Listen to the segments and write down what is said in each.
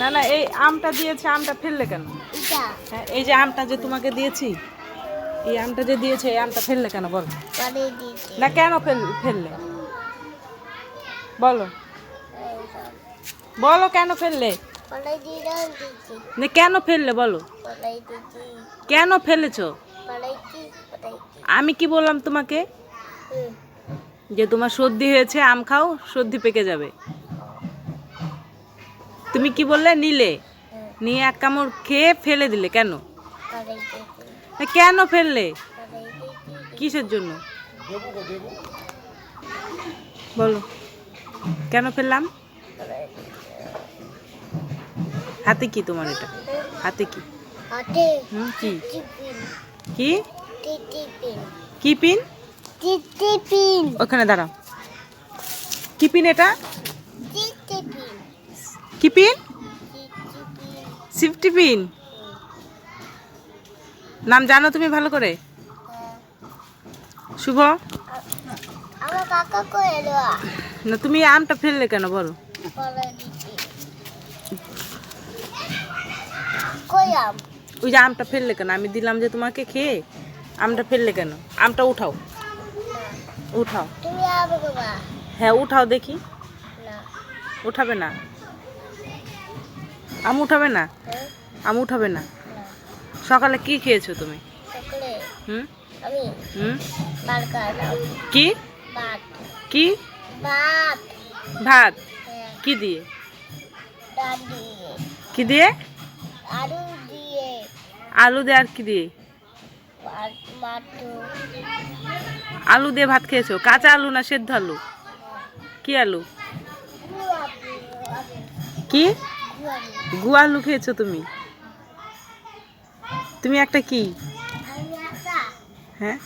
না না এই আমটা দিয়েছে আমটা ফেললে কেন? হ্যাঁ এই যে আমটা যে তোমাকে দিয়েছি এই আমটা যে দিয়েছে এই আমটা ফেললে কেন? বলো। না কেন ফেল ফেললে? বলো। বলো কেন ফেললে? না কেন ফেললে বলো। কেন ফেলেছো? আমি কি বললাম তোমাকে? যে তোমার সর্দি হয়েছে আম খাও সর্দি পেকে যাবে। তুমি কি বললে? নিলে। নিয়ে এক কামড় খেয়ে ফেলে দিলে কেন? কেন ফেললে? কিসের জন্য? বলো। কেন ফেললাম? হাতে কি তোমার এটা? হাতে কি? কি? টিপিন কি? কি পিন? ওখানে দাঁড়াও। কি পিন এটা? কি পিন? সিফটি পিন নাম জানো তুমি ভালো করে। শুভ। না তুমি আমটা ফেললে কেন বলো। ওই যে আমটা ফেললে কেন? আমি দিলাম যে তোমাকে খেয়ে। আমটা ফেললে কেন? আমটা উঠাও। উঠাও। হ্যাঁ উঠাও দেখি। উঠাবে না। আম উঠাবে না? হ্যাঁ? আম উঠাবে না? সকালে কি খেয়েছো তুমি? হুম? হুম? কি? কি? ভাত। ভাত? হ্যাঁ। কি দিয়ে? কি দিয়ে? আলু দিয়ে। আলু দিয়ে আর কি দিয়ে? আলু দিয়ে ভাত খেয়েছো? কাঁচা আলু না সেদ্ধ আলু? কি আলু। কি? গু আলু খেয়েছো তুমি? তুমি একটা কি? হ্যাঁ?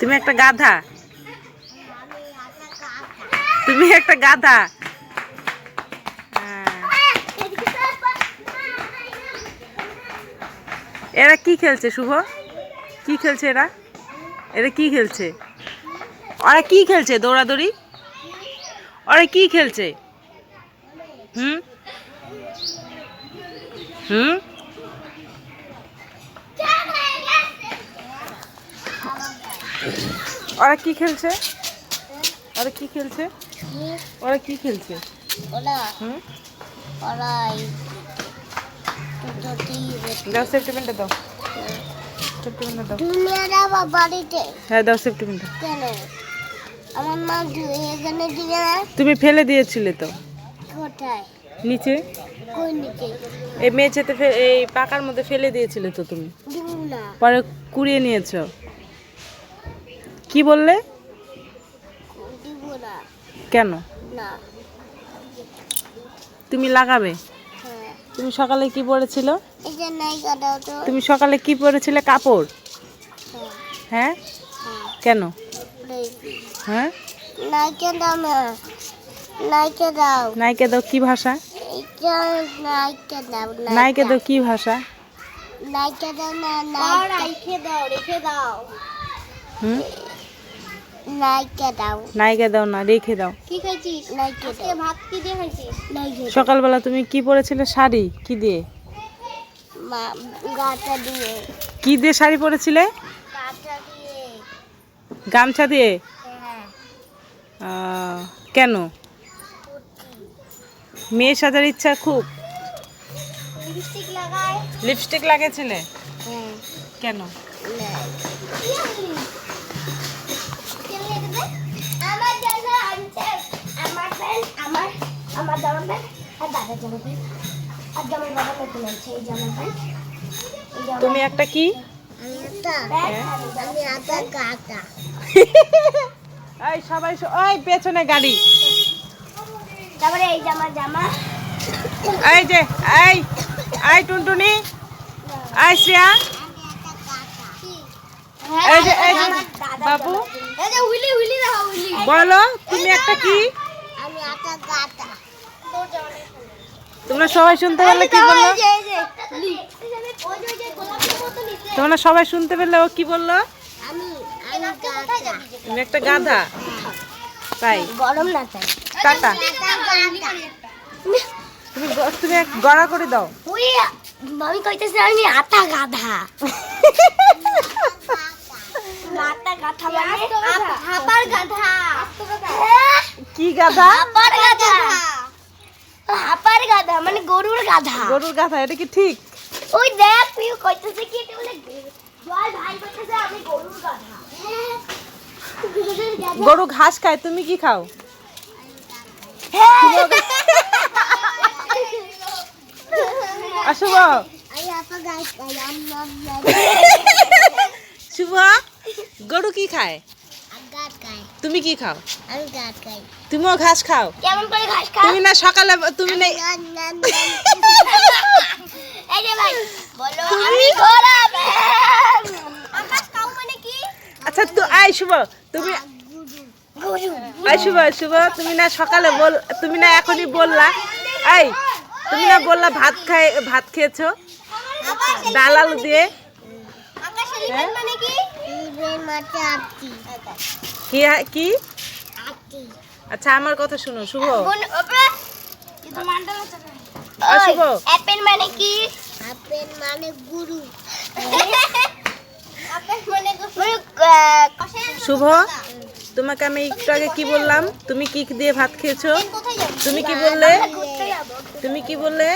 তুমি একটা গাধা? তুমি একটা গাধা? হ্যাঁ। এরা কি খেলছে, শুভ? কি খেলছে এরা? এরা কি খেলছে? ওরা কি খেলছে, দৌড়াদৌড়ি? ওরা কি খেলছে? হুম? হুম? ওরা কি খেলছে? ওরা কি খেলছে? ওরা কি খেলছে? দাও সেফটি পিনটা দাও। সেফটি পিনটা বাড়িতে? হ্যাঁ দাও সেফটি পিনটা কেন? আমার মা এখানে তুমি ফেলে দিয়েছিলে তো। কোথায় নিচে? কোন এই মেঝেতে এই পাকার মধ্যে ফেলে দিয়েছিলে তো তুমি। পরে কুড়িয়ে নিয়েছো। কি বললে? কেন? তুমি লাগাবে? হ্যাঁ। তুমি সকালে কি পরেছিল? তুমি সকালে কি পরেছিলে? কাপড়? হ্যাঁ। হ্যাঁ? হ্যাঁ। কেন। হ্যাঁ? নাইকে দাও। নাইকে দাও কি ভাষা? নাইকে দাও নাইকে। দাও কি ভাষা? নাইকে দাও না নাইকে। দাও রেখে দাও। হুম? নাইকে দাও। নাইকে দাও না রেখে দাও। কি খাইছিস নাইকে দাও। ভাত কি দিয়ে খাইছিস? সকালবেলা তুমি কি পরেছিলে শাড়ি? কি দিয়ে? মা গাটা দিয়ে। কি দিয়ে শাড়ি পরেছিলে? গাটা দিয়ে। গামছা দিয়ে? হ্যাঁ। কেন? মেয়ে সাজার ইচ্ছা খুব। লিপস্টিক লাগায়। লিপস্টিক লাগিয়েছিলে? হ্যাঁ। কেন? আমার জন্য আনছে আমার প্যান্ট আমার আমার জামা প্যান্ট আর দাদার জামা প্যান্ট আর জামার বাবা নতুন আনছে এই জামা প্যান্ট তুমি একটা কি? এই সবাই ওই পেছনে গাড়ি। তারপরে এই জামা জামা। এই যে এই এই টুনটুনি এই শ্রেয়া। এই যে এই যে বাবু। এই যে হুইলি দেখো হুইলি বলো তুমি একটা কি? আমি একটা তোমরা সবাই শুনতে পেলে কি বলল? তোমরা সবাই শুনতে পেলে ও কি বলল? আমি আমি তুমি একটা গাধা তাই? গরম না তাই। টাটা। তুমি গড়া করে দাও। ওই আমি কইতেছি আমি আতা গাধা। মানে হাপার গাধা? কি গাধা? হাপার গাধা। হাপার গাধা মানে গরুর গাধা। গরুর গাধা এটা কি ঠিক? ওই দেখ তুই কইতেছে কি এটা বলে জয় ভাই কইতেছে আমি গরুর গাধা। গরু ঘাস খায় তুমি কি খাও অশুভ শুভ গরু কি খায় তুমি কি খাও তুমিও ঘাস খাও তুমি না সকালে তুমি না এই যে ভাই বলো আমি ঘোড়া আকাশ কাউ মানে কি আচ্ছা তো আই শুভ তুমি আই শুভ শুভ তুমি না সকালে বল তুমি না এখনই বললা। এই তুমি না বললা ভাত খাই ভাত খেয়েছো? ডাল আলু দিয়ে। কি ইভেন কি? কি আচ্ছা আমার কথা শুনো শুভ। শুভ। অ্যাপেল মানে কি? অ্যাপেল মানে গুরু। শুভ। তোমাকে আমি একটু আগে কি বললাম? তুমি কি দিয়ে ভাত খেয়েছো? তুমি কি বললে? তুমি কি বললে?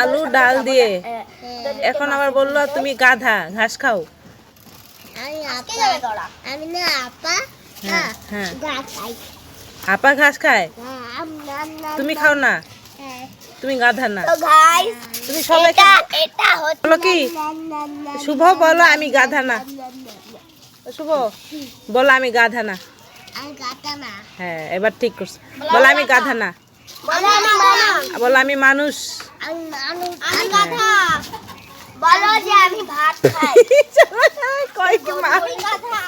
আলু ডাল দিয়ে। এখন আবার বলল তুমি গাধা ঘাস খাও। আপা হ্যাঁ হ্যাঁ। আপা ঘাস খায়? নাম তুমি খাও না? তুমি গাধা না? তুমি সবাই এটা এটা কি? শুভ বলো আমি গাধা না শুভ? বলো আমি গাধা না হ্যাঁ এবার ঠিক করছ। বলো আমি গাধা। না বলো আমি মানুষ বলো আমি মানুষ। আমি মানুষ। বলো যে আমি ভাত খাই। কয় কি মা আমি গাধা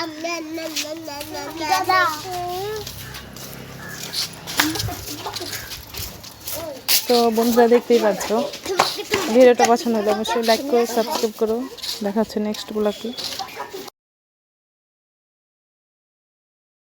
আমি না না না না না গাধা তো বন্ধুরা দেখতেই পাচ্ছ। ভিডিওটা পছন্দ হলে অবশ্যই লাইক করো সাবস্ক্রাইব করো। দেখা হচ্ছে নেক্সট ব্লগে